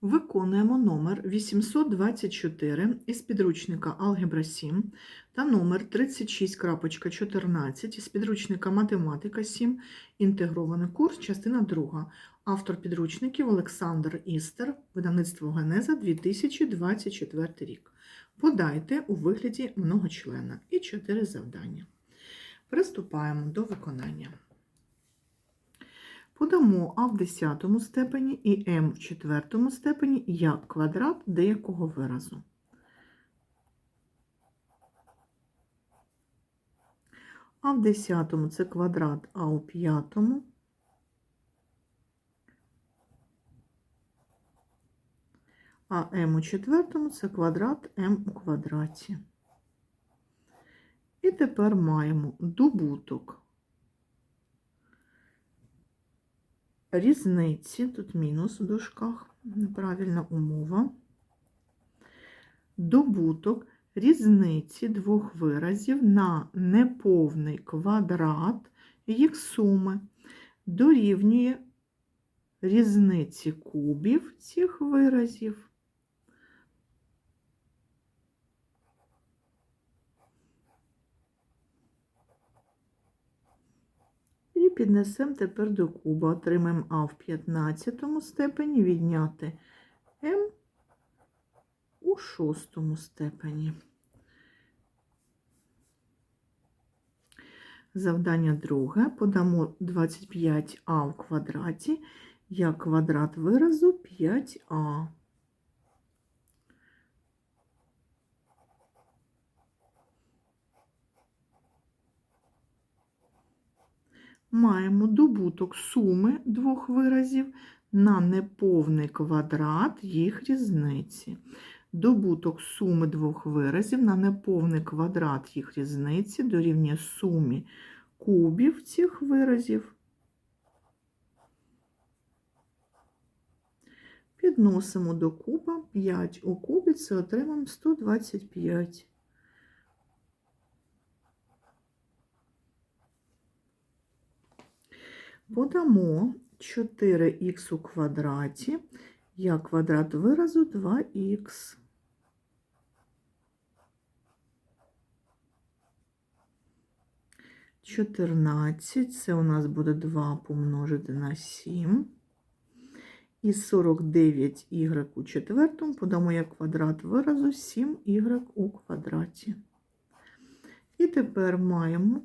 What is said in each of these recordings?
Виконуємо номер 824 із підручника Алгебра 7 та номер 36.14 із підручника Математика 7, інтегрований курс, частина 2. Автор підручників Олександр Істер, видавництво Генеза 2024 рік. Подайте у вигляді многочлена і 4 завдання. Приступаємо до виконання. Подамо А в 10 степені і М в 4 степені як квадрат деякого виразу. А в 10 це квадрат А у 5. А М у 4 це квадрат М у квадраті. І тепер маємо добуток різниці, тут мінус в дужках, неправильна умова, добуток різниці двох виразів на неповний квадрат їх суми дорівнює різниці кубів цих виразів. Піднесемо тепер до куба. Отримаємо А в 15 степені, відняти М у 6 степені. Завдання друге. Подамо 25а в квадраті як квадрат виразу 5а. Маємо добуток суми двох виразів на неповний квадрат їх різниці. Добуток суми двох виразів на неповний квадрат їх різниці дорівнює сумі кубів цих виразів. Підносимо до куба 5 у кубі, це отримаємо 125. Подамо 4х у квадраті як квадрат виразу 2х. Чотирнадцять, це у нас буде 2 помножити на 7. І 49 y у четвертому подамо як квадрат виразу 7y у квадраті. І тепер маємо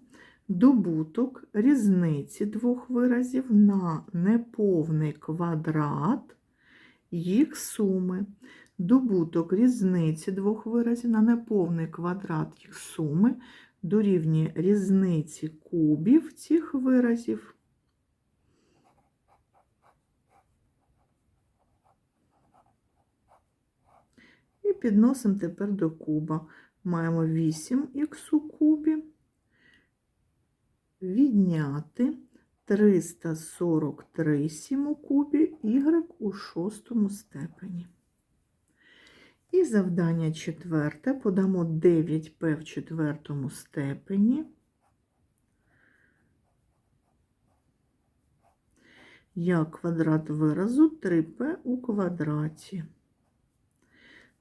добуток різниці двох виразів на неповний квадрат їх суми. Добуток різниці двох виразів на неповний квадрат їх суми дорівнює різниці кубів цих виразів. І підносимо тепер до куба. Маємо 8х у кубі відняти 343 7 у кубі y у шостому степені. І завдання четверте подамо 9p в четвертому степені. Як квадрат виразу 3p у квадраті.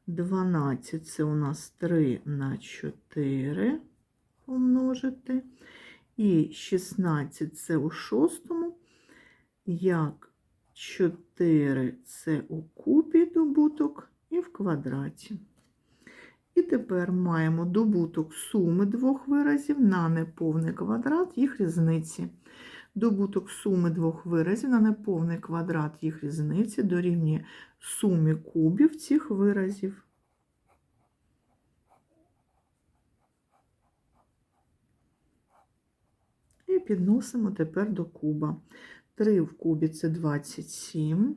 12 це у нас 3 на 4 помножити. І 16 це у шостому, як 4 це у кубі добуток і в квадраті. І тепер маємо добуток суми двох виразів на неповний квадрат їх різниці. Добуток суми двох виразів на неповний квадрат їх різниці дорівнює сумі кубів цих виразів. І підносимо тепер до куба. 3 в кубі це 27.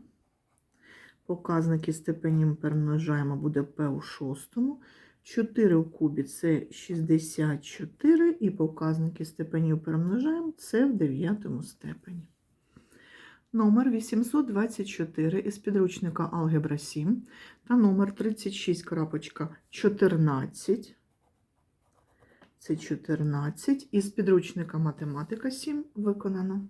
Показники степенів перемножаємо, буде P у шостому. 4 в кубі це 64, і показники степенів перемножаємо це в 9 степені. Номер 824 із підручника Алгебра 7 та номер 36.14 це 14. Із підручника математика 7 виконано.